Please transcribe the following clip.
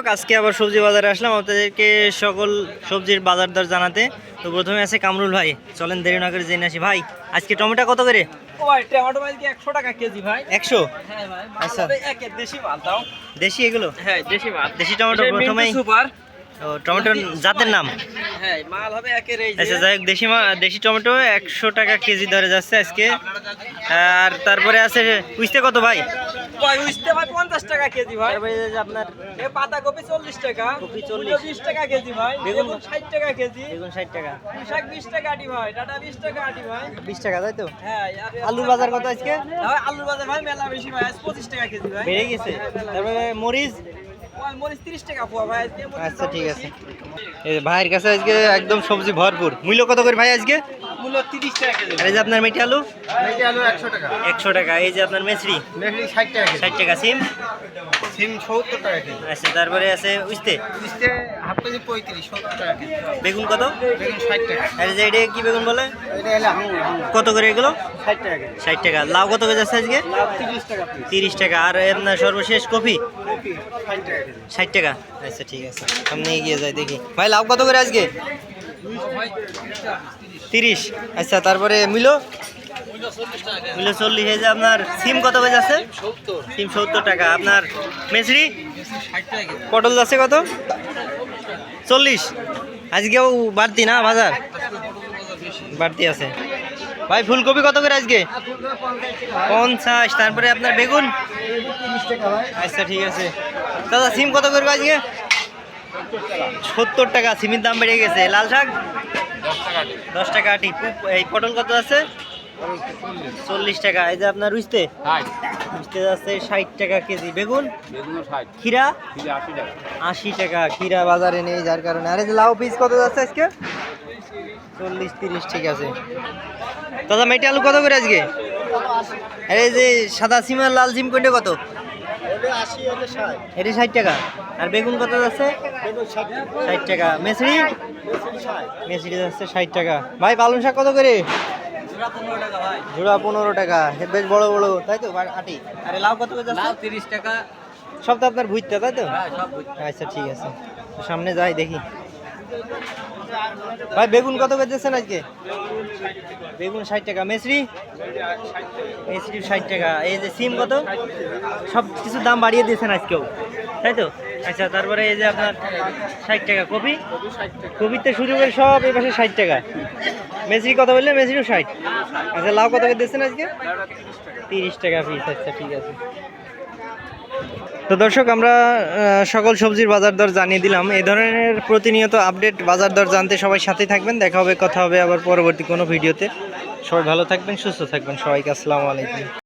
দর্শক, আজকে আবার সবজি বাজারে আসলাম আপনাদেরকে সকল সবজির বাজার দর জানাতে। তো প্রথমে আছে কামরুল ভাই চলেন দেরি না করে জেনে আসি। ভাই আজকে টমেটো কত করে? ও ভাই টমেটো মাছ কি টাকা কেজি ভাই। হ্যাঁ ভাই আচ্ছা। দেশি মাল দাও। দেশি এগুলো? হ্যাঁ দেশি মাল। দেশি টমেটো প্রথমেই। সুপার। টমেটোর জাতের নাম? হ্যাঁ মাল হবে একের এই আচ্ছা যাই হোক দেশি দেশি টমেটো একশো টাকা কেজি দরে যাচ্ছে আজকে। আর তারপরে আছে উইস্তে কত ভাই? ভাই পঞ্চাশ টাকা কেজি ভাই। আপনার এ পাতা কপি চল্লিশ টাকা কপি 40 মূলো বিশ টাকা কেজি ভাই বেগুন? ষাট টাকা কেজি বেগুন ষাট টাকা। শাক বিশ টাকা আটি ভাই ডাটা বিশ টাকা আটি ভাই। বিশ টাকা তাই তো? হ্যাঁ আলুর বাজার কত আজকে? আলুর বাজার ভাই মেলা বেশি ভাই আজ পঁচিশ টাকা কেজি ভাই। বেড়ে গেছে। তারপরে মরিচ? ভাই মরিচ তিরিশ টাকা পোয়া ভাই আজকে আচ্ছা ঠিক আছে। এই ভাইয়ের কাছে আজকে একদম সবজি ভরপুর। মূল্য কত করে ভাই আজকে? মূল্য তিরিশ টাকা কেজি। আর এই যে আপনার মেটি আলু? মেটে আলু একশো টাকা। একশো টাকা। এই যে আপনার মেসরি? মেঘলি ষাট টাকা কেজি। ষাট টাকা সিম? সিম সত্তর টাকা কেজি। আচ্ছা তারপরে আছে উইস্তে হাফ কেজি পঁয়ত্রিশ সত্তর টাকা কেজি। বেগুন কত? বেগুন ষাট টাকা। আর এই যে এটা কি বেগুন বলে? এটা হলে কত করে এগুলো? ষাট টাকা কেজি। ষাট টাকা। লাউ কত করে যাচ্ছে আজকে? লাউ তিরিশ টাকা পিস তিরিশ টাকা। আর আপনার সর্বশেষ কফি? কপি ষাট টাকা কেজি। ষাট টাকা। আচ্ছা ঠিক আছে। সামনে এগিয়ে যাই দেখি। ভাই লাউ কত করে আজকে? তিরিশ। আচ্ছা তারপরে মিলো? মিলো চল্লিশ। এই যে আপনার সিম কত করে যাচ্ছে সিম সত্তর টাকা। আপনার মেসরি? পটল যাচ্ছে কত? চল্লিশ। আজকেও বাড়তি না বাজার? বাড়তি আছে। ভাই, ফুলকপি কত করে আজকে? পঞ্চাশ। তারপরে আপনার বেগুন? আচ্ছা ঠিক আছে। দাদা, সিম কত করবে আজকে? সত্তর টাকা। সিমের দাম বেড়ে গেছে। লাল শাক? দশ টাকা আটি এই পটল কত আছে? চল্লিশ টাকা। এই যে আপনার রুইতে? রুইতে যাচ্ছে ষাট টাকা কেজি। বেগুন? খিরা আশি টাকা। খিরা বাজারে নেই যার কারণে। আরে যে লাউ পিস কত যাচ্ছে আজকে? চল্লিশ তিরিশ ঠিক আছে। দাদা মেটে আলু কত করে আজকে? আরে এই যে সাদা সিম আর লাল সিম কোনটা কত? এটা ষাট টাকা। আর বেগুন কত যাচ্ছে? ষাট টাকা। মেসরি? মেসরি যাচ্ছে ষাট টাকা। ভাই পালং শাক কত করে? পনেরো টাকা ভাই। জোড়া পনেরো টাকা। বেশ বড় বড়। তাই তো? আটি। আরে লাউ কত করে যাচ্ছে? লাউ তিরিশ টাকা। সব তো আপনার ভুইতে তাই তো? হ্যাঁ আচ্ছা ঠিক আছে। সামনে যাই দেখি। ভাই, বেগুন কত করে দিচ্ছেন আজকে? বেগুন ষাট টাকা। মেসরি? মেসরি ষাট টাকা। এই যে সিম কত? সব কিছু দাম বাড়িয়ে দিয়েছেন আজকেও। তাই তো? আচ্ছা তারপরে এই যে আপনার ষাট টাকা কপি। কপিতে শুরু করে সব এই পাশে ষাট টাকা। মেসরি কত বললে মেসরিও ষাট। আচ্ছা লাউ কত করে দিচ্ছেন আজকে? তিরিশ টাকা। পিস আচ্ছা ঠিক আছে। তো দর্শক, আমরা সকল সবজির বাজার দর জানিয়ে দিলাম। এ ধরনের প্রতিনিয়ত আপডেট বাজার দর জানতে সবাই সাথে থাকবেন। দেখা হবে, কথা হবে আবার পরবর্তী কোনো ভিডিওতে। সবাই ভালো থাকবেন, সুস্থ থাকবেন সবাইকে। আসসালামু আলাইকুম।